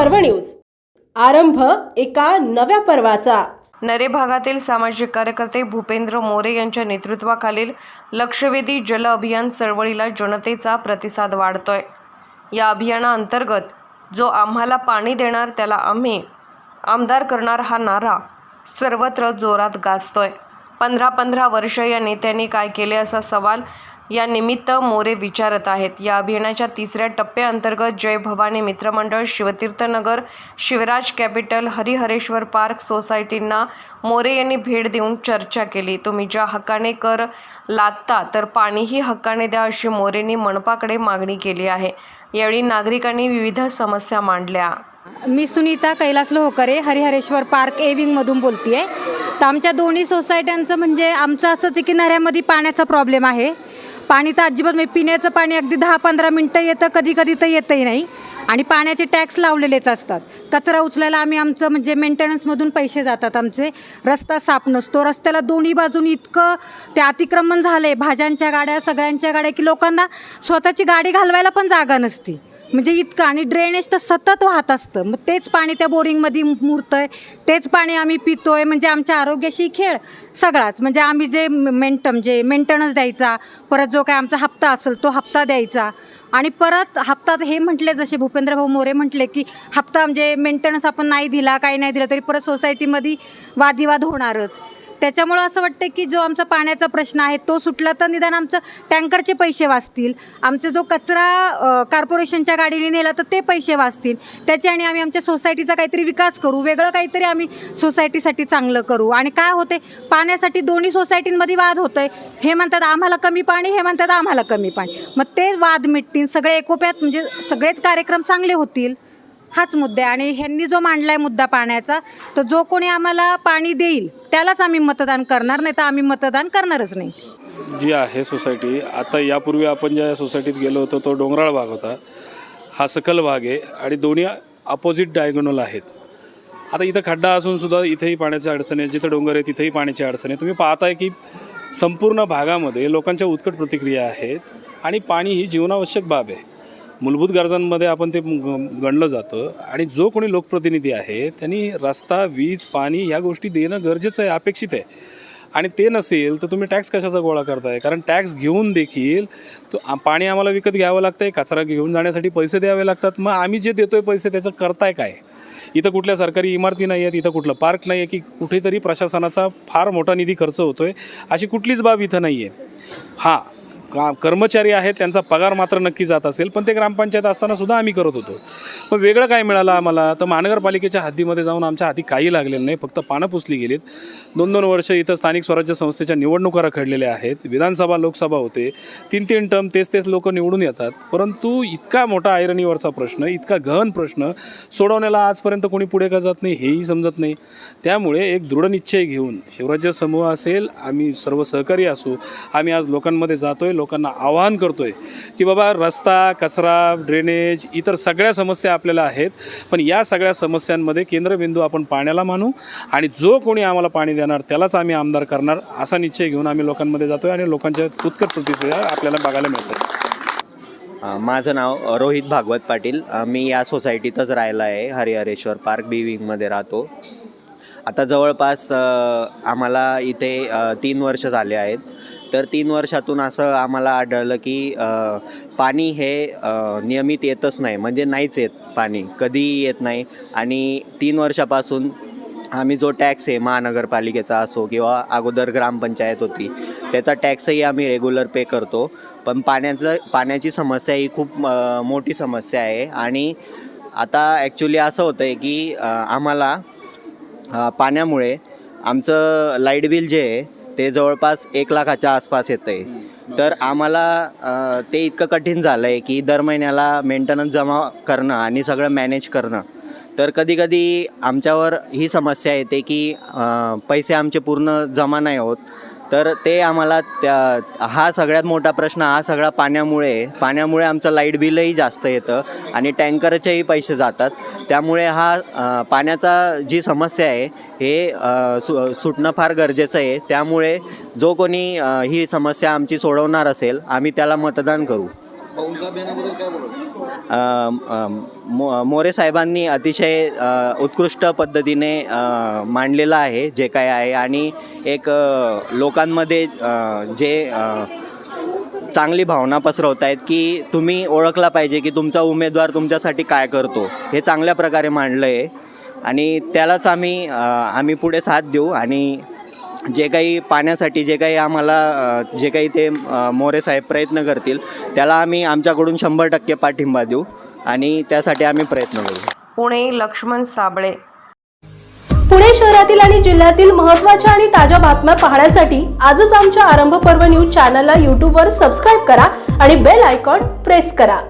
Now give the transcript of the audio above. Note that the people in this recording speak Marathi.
पर्व न्यूज. आरंभ एका नव्या पर्वाचा. नरे भागातील सामाजिक कार्यकर्ते भूपेंद्र मोरे यांच्या नेतृत्वाखालील लक्षवेधी जल अभियान चळवळीला जनतेचा प्रतिसाद वाढतोय. या अभियानाअंतर्गत जो आम्हाला पाणी देणार त्याला आम्ही आमदार करणार हा नारा सर्वत्र जोरात गाजतोय. पंधरा पंधरा वर्ष या नेत्यांनी काय केले असा सवाल यानिमित्त मोरे विचारत आहेत. या अभियानाच्या तिसऱ्या टप्प्याअंतर्गत जय भवानी मित्रमंडळ शिवतीर्थनगर शिवराज कॅपिटल हरिहरेश्वर पार्क सोसायटींना मोरे यांनी भेट देऊन चर्चा केली. तुम्ही ज्या हक्काने कर लादता तर पाणीही हक्काने द्या अशी मोरेंनी मनपाकडे मागणी केली आहे. यावेळी नागरिकांनी विविध समस्या मांडल्या. मी सुनीता कैलास लोहकरे हरिहरेश्वर पार्क ए बोलते आहे तर आमच्या दोन्ही सोसायट्यांचं म्हणजे आमचं असंच किनाऱ्यामध्ये की नऱ्यामध्ये पाण्याचा प्रॉब्लेम आहे. पाणी तर अजिबात म्हणजे पिण्याचं पाणी अगदी दहा पंधरा मिनटं येतं कधी कधी तर येतही नाही. आणि पाण्याचे टॅक्स लावलेलेच असतात. कचरा उचलायला आम्ही आमचं म्हणजे मेंटेनन्समधून पैसे जातात आमचे. रस्ता साफ नसतो. रस्त्याला दोन्ही बाजून इतकं ते अतिक्रमण झालं आहे भाज्यांच्या गाड्या सगळ्यांच्या गाड्या की लोकांना स्वतःची गाडी घालवायला पण जागा नसती. म्हणजे इतकं आणि ड्रेनेज तर सतत वाहत असतं. मग तेच पाणी त्या बोरिंगमध्ये मुरतं आहे तेच पाणी आम्ही पितो आहे म्हणजे आमच्या आरोग्याशी खेळ सगळाच. म्हणजे आम्ही जे मेंट म्हणजे मेंटेनन्स द्यायचा परत जो काय आमचा हप्ता असेल तो हप्ता द्यायचा. आणि परत हप्तात हे म्हटले जसे भूपेंद्रभाऊ मोरे म्हटले की हप्ता म्हणजे मेंटेनन्स आपण नाही दिला काही नाही दिला तरी परत सोसायटीमध्ये वादविवाद होणारच. त्याच्यामुळं असं वाटतं की जो आमचा पाण्याचा प्रश्न आहे तो सुटला तर निदान आमचं टँकरचे पैसे वाचतील. आमचा जो कचरा कॉर्पोरेशनच्या गाडीने नेला तर ते पैसे वाचतील. त्याचे आणि आम्ही आमच्या सोसायटीचा काहीतरी विकास करू वेगळं काहीतरी आम्ही सोसायटीसाठी चांगलं करू. आणि काय होते पाण्यासाठी दोन्ही सोसायटींमध्ये वाद होतोय. हे म्हणतात आम्हाला कमी पाणी हे म्हणतात आम्हाला कमी पाणी. मग ते वाद मिटतील सगळे एकोप्यात म्हणजे सगळेच कार्यक्रम चांगले होतील. हाच मुद्दा आहे आणि ह्यांनी जो मांडलाय मुद्दा पाण्याचा तर जो कोणी आम्हाला पाणी देईल त्यालाच आम्ही मतदान करणार नाही तर आम्ही मतदान करणारच नाही. जी आहे सोसायटी आता यापूर्वी आपण ज्या सोसायटीत गेलो होतो तो डोंगराळ भाग होता. हा सकल भाग आहे आणि दोन्ही अपोजिट डायगोनल आहेत. आता इथं खड्डा असून सुद्धा इथेही पाण्याची अडचण आहे. जिथं डोंगर आहे तिथेही पाण्याची अडचण आहे. तुम्ही पाहताय की संपूर्ण भागामध्ये लोकांच्या उत्कट प्रतिक्रिया आहेत आणि पाणी ही जीवनावश्यक बाब आहे. मूलभूत गरजांमध्ये आपण ते ग- गणलं जातं. आणि जो कोणी लोकप्रतिनिधी आहे त्यांनी रस्ता वीज पाणी ह्या गोष्टी देणं गरजेचं आहे अपेक्षित आहे. आणि ते नसेल तर तुम्ही टॅक्स कशाचा गोळा करताय? कारण टॅक्स घेऊन देखील तो आ- पाणी आम्हाला विकत घ्यावं लागतं आहे कचरा घेऊन जाण्यासाठी पैसे द्यावे लागतात. मग आम्ही जे देतोय पैसे त्याचं करताय काय? इथं कुठल्या सरकारी इमारती नाही आहेत इथं कुठलं पार्क नाही आहे की कुठेतरी प्रशासनाचा फार मोठा निधी खर्च होतोय अशी कुठलीच बाब इथं नाही आहे हां का कर्मचारी आहेत त्यांचा पगार मात्र नक्की जात असेल पण ते ग्रामपंचायत असताना सुद्धा आम्ही करत होतो. पण वेगळं काय मिळालं आम्हाला? तर महानगरपालिकेच्या हद्दीमध्ये जाऊन आमच्या हाती काही लागलेलं नाही फक्त पानं पुसली गेलीत. दोन दोन वर्ष इथं स्थानिक स्वराज्य संस्थेच्या निवडणुका रखडलेल्या आहेत. विधानसभा लोकसभा होते. तीन तीन टर्म तेच तेच लोक निवडून येतात. परंतु इतका मोठा आयरणीवरचा प्रश्न इतका गहन प्रश्न सोडवण्याला आजपर्यंत कोणी पुढे का जात नाही हेही समजत नाही. त्यामुळे एक दृढनिश्चय घेऊन शिवराज्य समूह असेल आम्ही सर्व सहकारी असू आम्ही आज लोकांमध्ये जातोय लोकांना आवाहन करतो आहे की बाबा रस्ता कचरा ड्रेनेज इतर सगळ्या समस्या आपल्याला आहेत. पण या सगळ्या समस्यांमध्ये केंद्रबिंदू आपण पाण्याला मानू आणि जो कोणी आम्हाला पाणी देणार त्यालाच आम्ही आमदार करणार असा निश्चय घेऊन आम्ही लोकांमध्ये जातो आहे आणि लोकांच्या उत्कट प्रतिक्रिया आपल्याला बघायला मिळतात माझं नाव रोहित भागवत पाटील. मी या सोसायटीतच राहिला आहे. हरिहरेश्वर पार्क बी विंगमध्ये राहतो. आता जवळपास आम्हाला इथे तीन वर्ष झाले आहेत. तर तीन वर्षातून असं आम्हाला आढळलं की पाणी हे नियमित येतच नाही. म्हणजे नाहीच येत पाणी. कधीही येत नाही. आणि तीन वर्षापासून आम्ही जो टॅक्स आहे महानगरपालिकेचा असो किंवा अगोदर ग्रामपंचायत होती त्याचा टॅक्सही आम्ही रेग्युलर पे करतो. पण पाण्याचं पाण्याची समस्या ही खूप मोठी समस्या आहे. आणि आता ॲक्च्युली असं होतं आहे की आम्हाला पाण्यामुळे आमचं लाइट बिल जे आहे ते जवळपास एक लाखाच्या आसपास येतं आहे तर आम्हाला ते इतकं कठीण झालं आहे की दर महिन्याला मेंटेनन्स जमा करणं आणि सगळं मॅनेज करणं. तर कधी कधी आमच्यावर ही समस्या येते की पैसे आमचे पूर्ण जमा नाही होत. तर ते आम्हाला त्या हा सगळ्यात मोठा प्रश्न हा सगळा पाण्यामुळे पाण्यामुळे आमचं लाइट बिलही जास्त येतं आणि टँकरचेही पैसे जातात. त्यामुळे हा पाण्याचा जी समस्या आहे हे सु सुटणं फार गरजेचं आहे. त्यामुळे जो कोणी ही समस्या आमची सोडवणार असेल आम्ही त्याला मतदान करू. मो मोरे साहेबांनी अतिशय उत्कृष्ट पद्धतीने मांडलेलं आहे जे काय आहे. आणि एक लोकांमध्ये जे चांगली भावना पसरवत आहेत की तुम्ही ओळखला पाहिजे की तुमचा उमेदवार तुमच्यासाठी काय करतो. हे चांगल्या प्रकारे मांडलं आहे आणि त्यालाच आम्ही आम्ही पुढे साथ देऊ. आणि जे काही पाण्यासाठी जे काही आम्हाला जे काही ते मोरे साहेब प्रयत्न करतील त्याला आम्ही आमच्याकडून शंभर टक्के पाठिंबा देऊ आणि त्यासाठी आम्ही प्रयत्न करू. पुणे लक्ष्मण साबळे. पुणे शहरातील आणि जिल्ह्यातील महत्त्वाच्या आणि ताज्या बातम्या पाहण्यासाठी आजच आमच्या आरंभ पर्व न्यूज चॅनलला यूट्यूबवर सबस्क्राईब करा आणि बेल आयकॉन प्रेस करा.